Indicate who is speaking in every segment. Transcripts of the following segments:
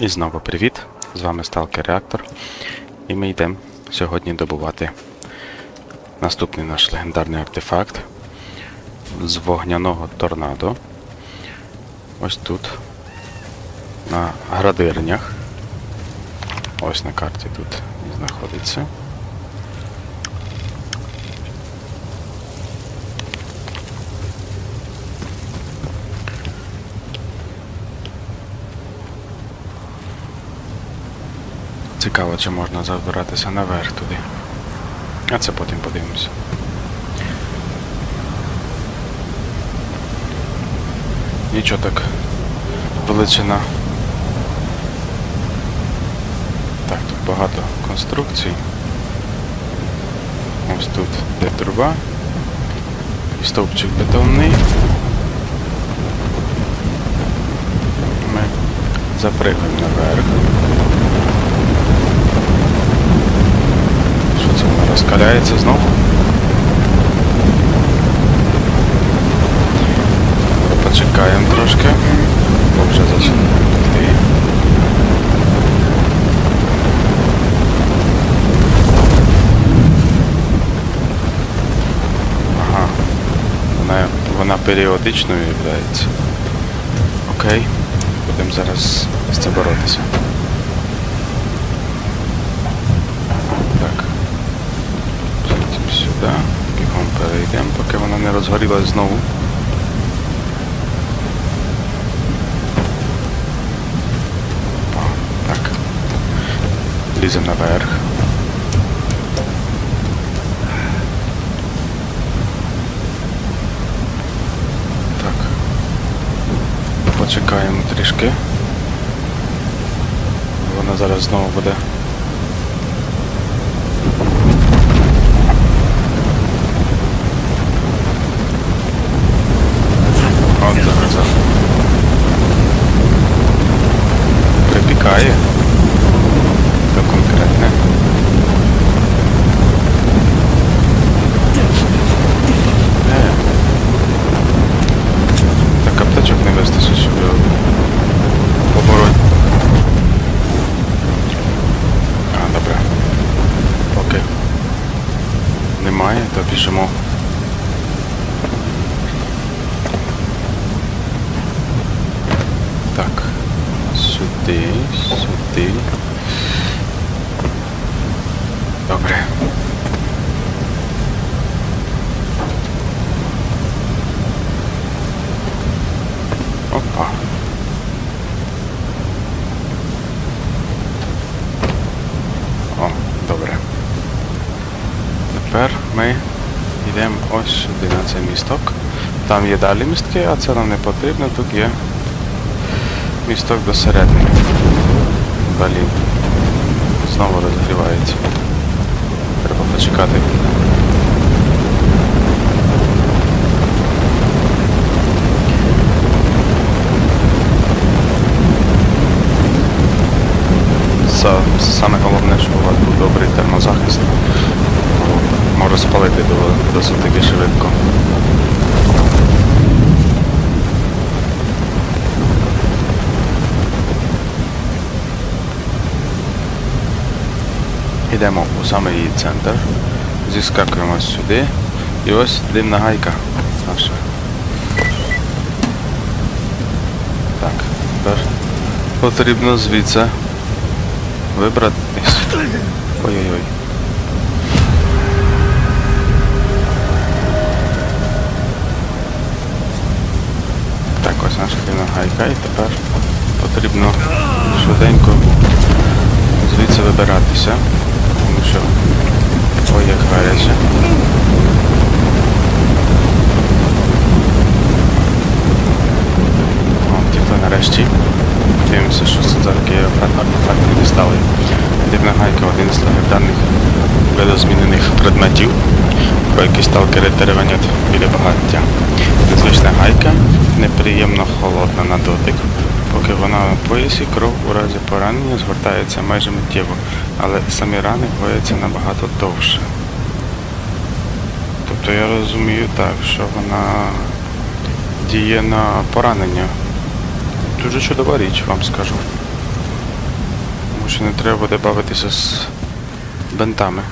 Speaker 1: І знову привіт! З вами Сталкер Реактор. І ми йдемо сьогодні добувати наступний наш легендарний артефакт з вогняного торнадо. Ось тут. На градирнях. Ось на карті тут знаходиться. Цікаво, чи можна забиратися наверх туди. А це потім подивимося. Нічого так. Величина. Так, тут багато конструкцій. Ось тут де труба. Стовпчик бетонний. Ми запрыгаємо наверх. Що це розкаляється знову? Почекаємо трошки. Бо вже починає йти. Ага. Вона, вона періодично виявляється. Окей. Будемо зараз з цим боротися. Так. Потім сюди. Бігом перейдемо, поки вона не розгорілась знову. О, так. Ліземо наверх. Так. Почекаємо трішки. Вона зараз знову буде. От зараз. Припікає. То конкретне. Е. Так аптечок не вистачить, щоб його побороть. А, добре. Окей. Немає, то біжимо. Так. Сюди, сюди. Добре. Опа. О, добре. Тепер ми йдемо ось сюди на цей місток. Там є далі містки, а це нам не потрібно. Тут є місток до середини. Далі знову розгрівається. Треба почекати. Саме головне, щоб у вас був добрий термозахист. До- досить таки швидко. Йдемо у самий її центр, зіскакуємо сюди і ось димна гайка наша. Так, тепер потрібно звідси вибратись. Ой-ой-ой. І тепер потрібно швиденько звідси вибиратися, тому що ой як гаряче. О, тільки нарешті. Дивимося, що це за такі артефакти дістали. Дивна гайка один з легендарних видозмінених предметів, про які сталкери теревенять біля багаття. Незвична гайка, неприємно холодна на дотик. Поки вона на поясі, кров у разі поранення згортається майже миттєво, але самі рани гояться набагато довше. Тобто я розумію так, що вона діє на поранення. Дуже чудова річ, вам скажу. Що не треба буде бавитися з бентами.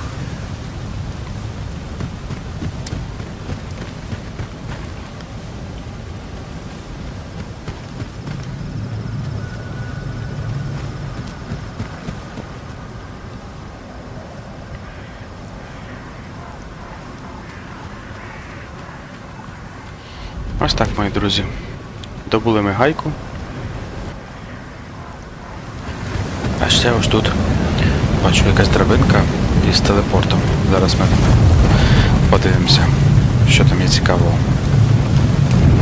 Speaker 1: Ось так, мої друзі. Добули ми гайку. А ще ось тут бачу якась драбинка із телепортом. Зараз ми подивимося, що там є цікавого.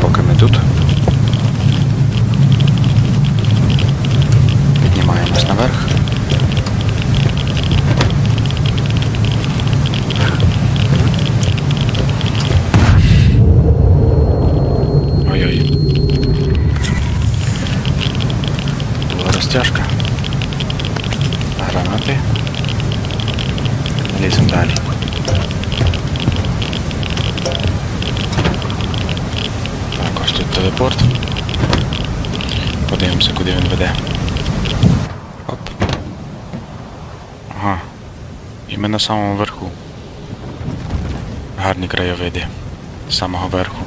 Speaker 1: Поки ми тут. Піднімаємось наверх. Ой-ой. Була розтяжка. Гранати. Ліземо далі. Так, ось тут телепорт. Подивимося, куди він веде. Оп. Ага. І ми на самому верху. Гарні краєвиди. З самого верху.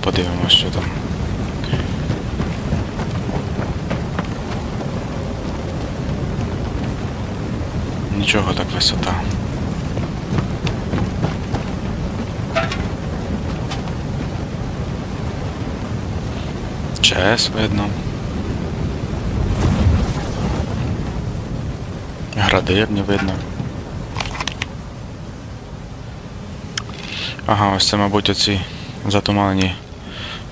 Speaker 1: Подивимось, що там. Нічого так висота. ЧС видно. Градирні видно. Ага, ось це, мабуть, оці затуманені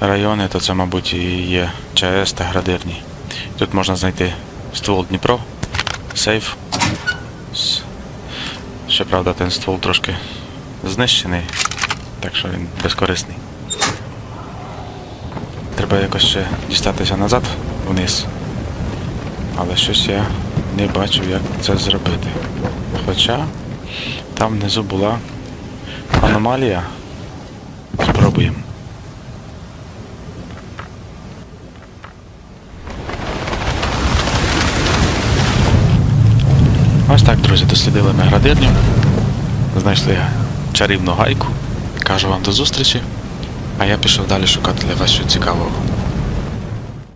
Speaker 1: райони, то це, мабуть, і є ЧАЕС та градирні. Тут можна знайти ствол Дніпро, сейф. С- Щоправда, ten ствол трошки знищений, так що він безкорисний. Треба якось ще дістатися назад вниз. Але щось я не бачу, як це зробити. Хоча там внизу була аномалія. Спробуємо. Ось так, друзі, дослідили ми градирню. Знайшли чарівну гайку. Кажу вам до зустрічі. А я пішов далі шукати для вас що цікавого.